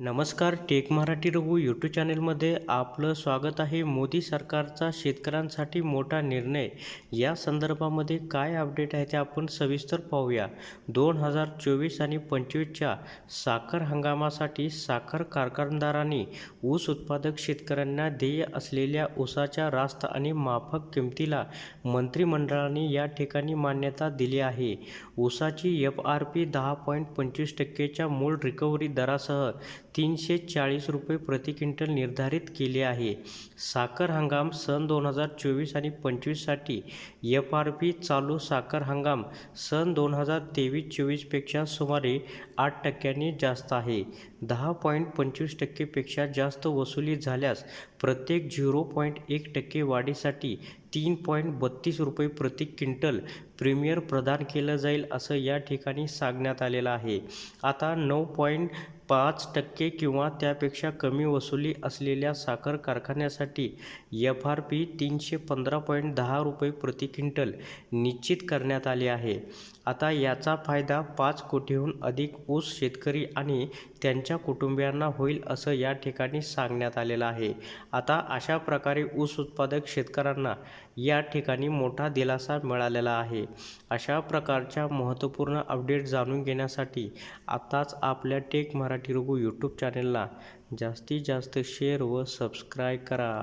नमस्कार take Marathi Raghu YouTube चॅनलमध्ये आपलं स्वागत आहे. मोदी सरकारचा शेतकऱ्यांसाठी मोठा निर्णय. या संदर्भामध्ये काय अपडेट आहे ते आपण सविस्तर पाहूया. दोन हजार चोवीस आणि पंचवीसच्या साखर हंगामासाठी साखर कारखानदारांनी ऊस उत्पादक शेतकऱ्यांना देय असलेल्या ऊसाच्या रास्त आणि माफक किमतीला मंत्रिमंडळाने या ठिकाणी मान्यता दिली आहे. ऊसाची एफ आर पी दहा पॉईंट पंचवीस टक्केच्या मूळ रिकव्हरी दरासह तीनशे चाळीस रुपये प्रति क्विंटल निर्धारित केले आहे. साखर हंगाम सन दोन हजार चोवीस आणि पंचवीससाठी एफ आर पी चालू साखर हंगाम सन दोन हजार तेवीस चोवीसपेक्षा सुमारे आठ टक्क्यांनी जास्त आहे. दहा पॉईंट पंचवीस टक्केपेक्षा जास्त वसुली झाल्यास प्रत्येक झिरो पॉईंट एक टक्के वाढीसाठी तीन पॉईंट बत्तीस रुपये प्रति क्विंटल प्रीमियर प्रदान केलं जाईल असं या ठिकाणी सांगण्यात आलेलं आहे. आता नऊ पॉईंट पाच टक्के किंवा त्यापेक्षा कमी वसुली असलेल्या साखर कारखान्यासाठी एफ आर पी तीनशे पंधरा पॉईंट दहा रुपये प्रति क्विंटल निश्चित करण्यात आले आहे. आता याचा फायदा पाच कोटीहून अधिक ऊस शेतकरी आणि त्यांच्या कुटुंबियांना होईल असं या ठिकाणी सांगण्यात आलेलं आहे. आता अशा प्रकारे ऊस उत्पादक शेतकऱ्यांना या ठिकाणी मोठा दिलासा मिळालेला आहे. अशा प्रकारच्या महत्त्वपूर्ण अपडेट जाणून घेण्यासाठी आत्ताच आपल्या टेक मराठी रघु यूट्यूब चॅनलला जास्तीत जास्त शेअर व सबस्क्राईब करा.